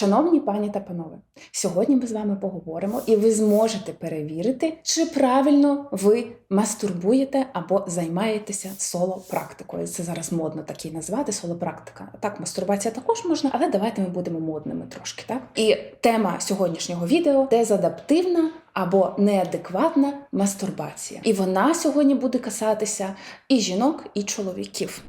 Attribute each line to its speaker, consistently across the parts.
Speaker 1: Шановні пані та панове, сьогодні ми з вами поговоримо, і ви зможете перевірити, чи правильно ви мастурбуєте або займаєтеся соло-практикою. Це зараз модно так і назвати соло-практика. Так, мастурбація також можна, але давайте ми будемо модними трошки. Так і тема сьогоднішнього відео дезадаптивна або неадекватна мастурбація. І вона сьогодні буде касатися і жінок, і чоловіків.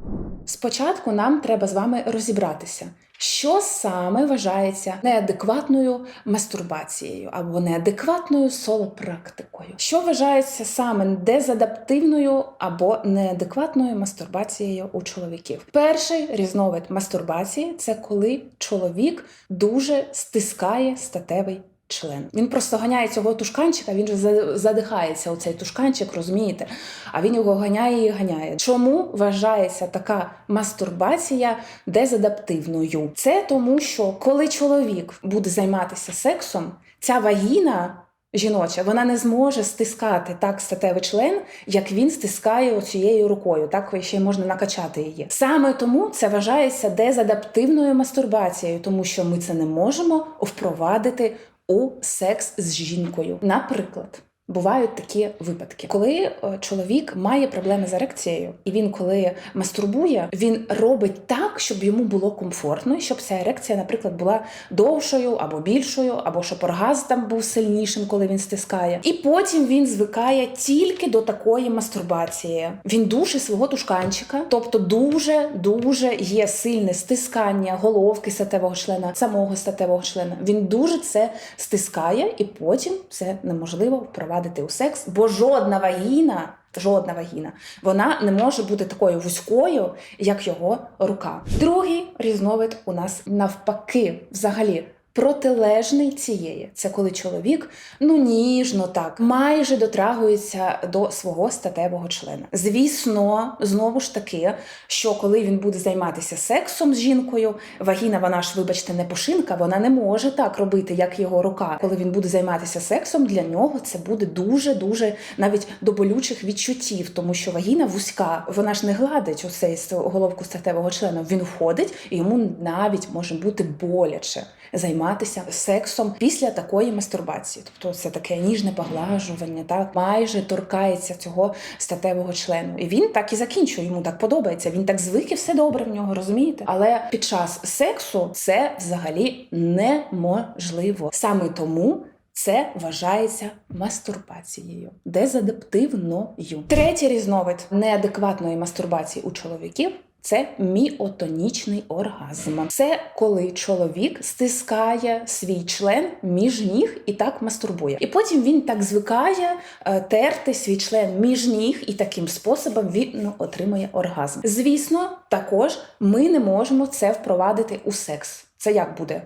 Speaker 1: Спочатку нам треба з вами розібратися, що саме вважається неадекватною мастурбацією або неадекватною солопрактикою. Що вважається саме дезадаптивною або неадекватною мастурбацією у чоловіків? Перший різновид мастурбації це коли чоловік дуже стискає статевий член. Він просто ганяє цього тушканчика, він же задихається у цей тушканчик, розумієте? А він його ганяє і ганяє. Чому вважається така мастурбація дезадаптивною? Це тому, що коли чоловік буде займатися сексом, ця вагіна. Жіноча, вона не зможе стискати так статевий член, як він стискає оцією рукою. Так ще й можна накачати її. Саме тому це вважається дезадаптивною мастурбацією, тому що ми це не можемо впровадити у секс з жінкою. Наприклад. Бувають такі випадки, коли е, чоловік має проблеми з ерекцією, і він, коли мастурбує, він робить так, щоб йому було комфортно, щоб ця ерекція, наприклад, була довшою або більшою, або щоб оргазм там був сильнішим, коли він стискає. І потім він звикає тільки до такої мастурбації. Він душить свого тушканчика, тобто дуже дуже є сильне стискання головки статевого члена, самого статевого члена. Він дуже це стискає, і потім це неможливо впровадити у секс, бо жодна вагіна. Жодна вагіна, вона не може бути такою вузькою, як його рука. Другий різновид у нас навпаки, взагалі. Протилежний цієї це коли чоловік ну ніжно так майже дотрагується до свого статевого члена. Звісно, знову ж таки, що коли він буде займатися сексом з жінкою, вагіна, вона ж, вибачте, не пошинка, вона не може так робити, як його рука. Коли він буде займатися сексом, для нього це буде дуже дуже навіть до болючих відчуттів, тому що вагіна вузька, вона ж не гладить оцей головку статевого члена. Він входить, і йому навіть може бути боляче займатися сексом після такої мастурбації. Тобто це таке ніжне поглажування, так майже торкається цього статевого члену. І він так і закінчує. Йому так подобається. Він так звик і все добре в нього, розумієте? Але під час сексу це взагалі неможливо. Саме тому. Це вважається мастурбацією, дезадаптивною. Третій різновид неадекватної мастурбації у чоловіків це міотонічний оргазм. Це коли чоловік стискає свій член між ніг і так мастурбує. І потім він так звикає е, терти свій член між ніг, і таким способом він ну, отримує оргазм. Звісно, також ми не можемо це впровадити у секс. Це як буде?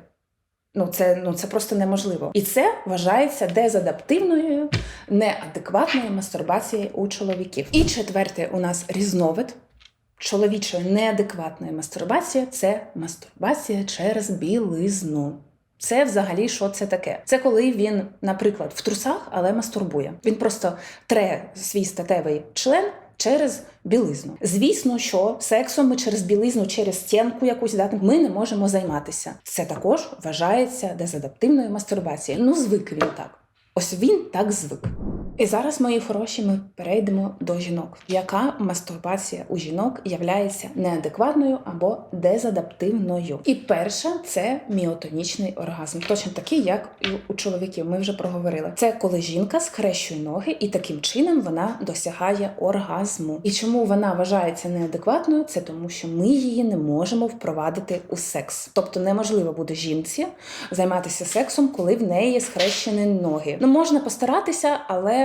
Speaker 1: Ну, це, ну, це просто неможливо. І це вважається дезадаптивною, неадекватною мастурбацією у чоловіків. І четвертий у нас різновид чоловічої неадекватної мастурбації це мастурбація через білизну. Це взагалі що це таке? Це коли він, наприклад, в трусах, але мастурбує. Він просто тре свій статевий член через білизну. Звісно, що сексом ми через білизну, через стінку якусь да, ми не можемо займатися. Це також вважається дезадаптивною мастурбацією. Ну, звик він так. Ось він так звик. І зараз, мої хороші, ми перейдемо до жінок. Яка мастурбація у жінок являється неадекватною або дезадаптивною? І перша це міотонічний оргазм, точно такий, як і у чоловіків. Ми вже проговорили. Це коли жінка схрещує ноги, і таким чином вона досягає оргазму. І чому вона вважається неадекватною? Це тому, що ми її не можемо впровадити у секс. Тобто неможливо буде жінці займатися сексом, коли в неї схрещені ноги. Ну можна постаратися, але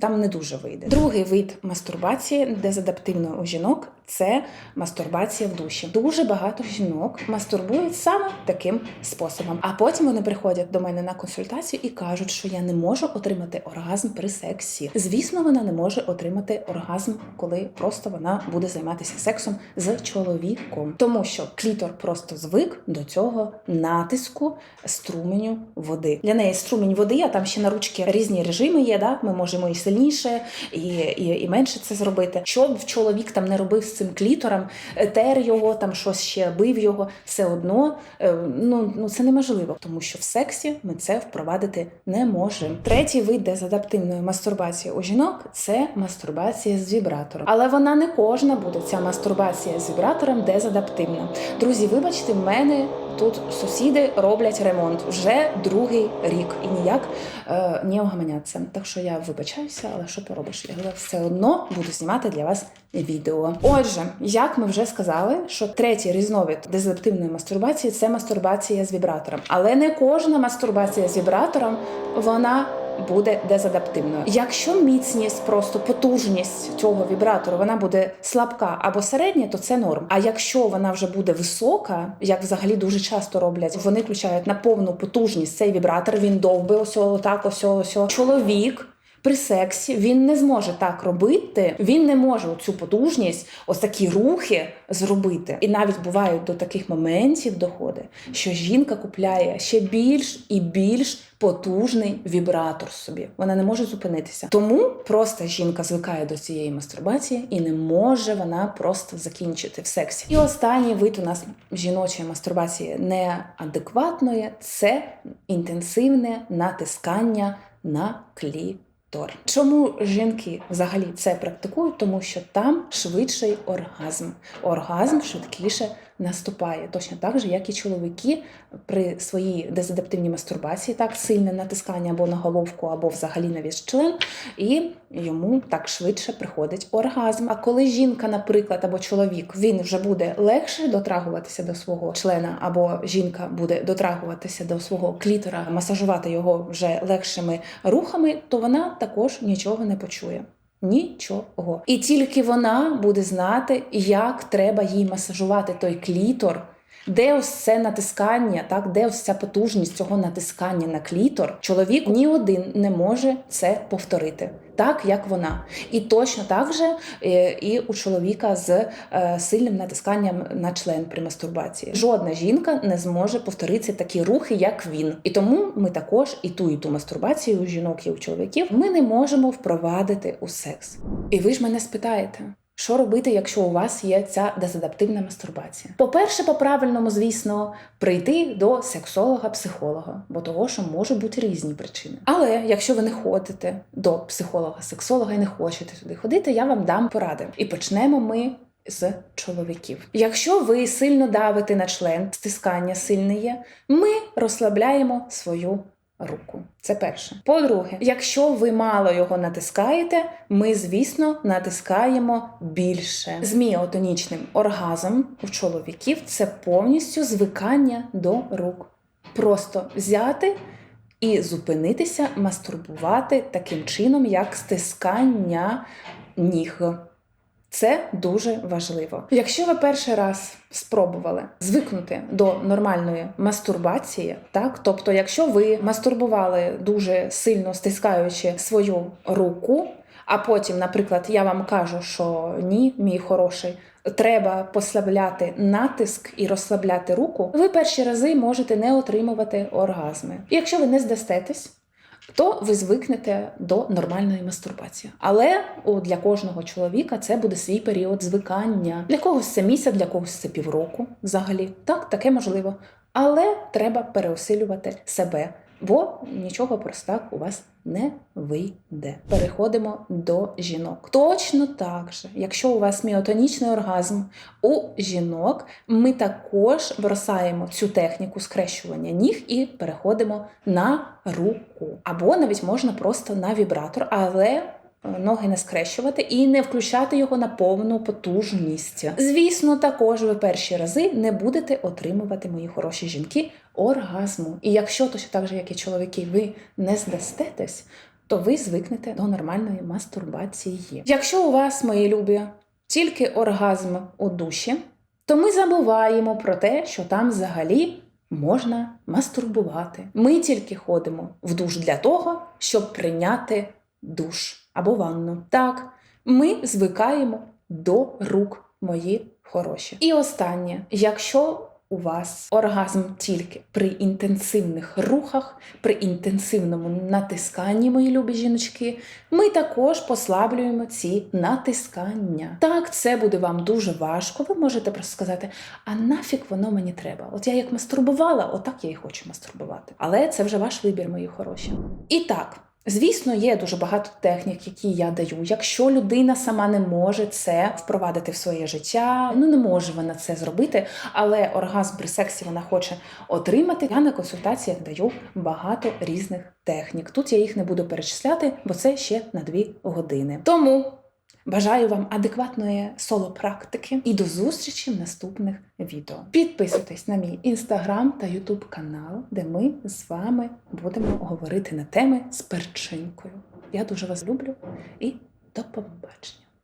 Speaker 1: там не дуже вийде. Другий вид мастурбації дезадаптивної у жінок це мастурбація в душі. Дуже багато жінок мастурбують саме таким способом. А потім вони приходять до мене на консультацію і кажуть, що я не можу отримати оргазм при сексі. Звісно, вона не може отримати оргазм, коли просто вона буде займатися сексом з чоловіком, тому що клітор просто звик до цього натиску струменю води. Для неї струмінь води, а там ще на ручки різні режими є. Да? Ми можемо і сильніше, і, і, і менше це зробити. Що б чоловік там не робив з цим клітором, е, тер його, там щось ще бив його, все одно е, ну, ну це неможливо, тому що в сексі ми це впровадити не можемо. Третій вид дезадаптивної мастурбації у жінок це мастурбація з вібратором. Але вона не кожна буде ця мастурбація з вібратором дезадаптивна. Друзі, вибачте, в мене тут сусіди роблять ремонт вже другий рік і ніяк е, не огаманяться. Так що я вибачаюся, але що поробиш? Я все одно буду знімати для вас відео. Отже, як ми вже сказали, що третій різновид дезадаптивної мастурбації це мастурбація з вібратором. Але не кожна мастурбація з вібратором вона буде дезадаптивною. Якщо міцність, просто потужність цього вібратору вона буде слабка або середня, то це норм. А якщо вона вже буде висока, як взагалі дуже часто роблять, вони включають на повну потужність цей вібратор. Він довби ось так, ось ось. Чоловік. При сексі він не зможе так робити, він не може цю потужність, ось такі рухи зробити. І навіть бувають до таких моментів доходи, що жінка купляє ще більш і більш потужний вібратор собі. Вона не може зупинитися. Тому просто жінка звикає до цієї мастурбації і не може вона просто закінчити в сексі. І останній вид у нас жіночої мастурбації неадекватної це інтенсивне натискання на клі. Тор. Чому жінки взагалі це практикують? Тому що там швидший оргазм. Оргазм швидкіше наступає. Точно так же, як і чоловіки при своїй дезадаптивній мастурбації, так сильне натискання або на головку, або взагалі на весь член, і йому так швидше приходить оргазм. А коли жінка, наприклад, або чоловік, він вже буде легше дотрагуватися до свого члена, або жінка буде дотрагуватися до свого клітора, масажувати його вже легшими рухами, то вона також нічого не почує. Нічого. І тільки вона буде знати, як треба їй масажувати той клітор, де це натискання, так, де ця потужність цього натискання на клітор. Чоловік ні один не може це повторити, так як вона. І точно так же е, і у чоловіка з е, сильним натисканням на член при мастурбації. Жодна жінка не зможе повторити такі рухи, як він. І тому ми також і ту, і ту мастурбацію у жінок і у чоловіків ми не можемо впровадити у секс. І ви ж мене спитаєте. Що робити, якщо у вас є ця дезадаптивна мастурбація? По-перше, по-правильному, звісно, прийти до сексолога-психолога, бо того, що можуть бути різні причини. Але якщо ви не ходите до психолога-сексолога і не хочете туди ходити, я вам дам поради. І почнемо ми. З чоловіків. Якщо ви сильно давите на член, стискання сильне є, ми розслабляємо свою руку. Це перше. По-друге, якщо ви мало його натискаєте, ми, звісно, натискаємо більше. З міотонічним оргазм у чоловіків це повністю звикання до рук. Просто взяти і зупинитися, мастурбувати таким чином, як стискання ніг. Це дуже важливо. Якщо ви перший раз спробували звикнути до нормальної мастурбації, так тобто, якщо ви мастурбували дуже сильно стискаючи свою руку, а потім, наприклад, я вам кажу, що ні, мій хороший, треба послабляти натиск і розслабляти руку, ви перші рази можете не отримувати оргазми. І якщо ви не здастетесь, то ви звикнете до нормальної мастурбації. Але для кожного чоловіка це буде свій період звикання. Для когось це місяць, для когось це півроку взагалі. Так, таке можливо. Але треба переосилювати себе, бо нічого просто так у вас не вийде. Переходимо до жінок. Точно так же, якщо у вас міотонічний оргазм у жінок, ми також бросаємо цю техніку скрещування ніг і переходимо на руку. Або навіть можна просто на вібратор, але ноги не скрещувати і не включати його на повну потужність. Звісно, також ви перші рази не будете отримувати мої хороші жінки оргазму. І якщо точно так же, як і чоловіки, ви не здастетесь, то ви звикнете до нормальної мастурбації. Якщо у вас, мої любі, тільки оргазм у душі, то ми забуваємо про те, що там взагалі можна мастурбувати. Ми тільки ходимо в душ для того, щоб прийняти душ або ванну. Так, ми звикаємо до рук мої хороші. І останнє, якщо у вас оргазм тільки при інтенсивних рухах, при інтенсивному натисканні, мої любі жіночки, ми також послаблюємо ці натискання. Так, це буде вам дуже важко. Ви можете просто сказати, а нафіг воно мені треба? От я як мастурбувала, отак я і хочу мастурбувати. Але це вже ваш вибір, мої хороші. І так. Звісно, є дуже багато технік, які я даю. Якщо людина сама не може це впровадити в своє життя, ну не може вона це зробити, але оргазм при сексі вона хоче отримати. Я на консультаціях даю багато різних технік. Тут я їх не буду перечисляти, бо це ще на дві години. Тому бажаю вам адекватної соло-практики і до зустрічі в наступних відео. Підписуйтесь на мій інстаграм та ютуб канал, де ми з вами будемо говорити на теми з перчинкою. Я дуже вас люблю і до побачення.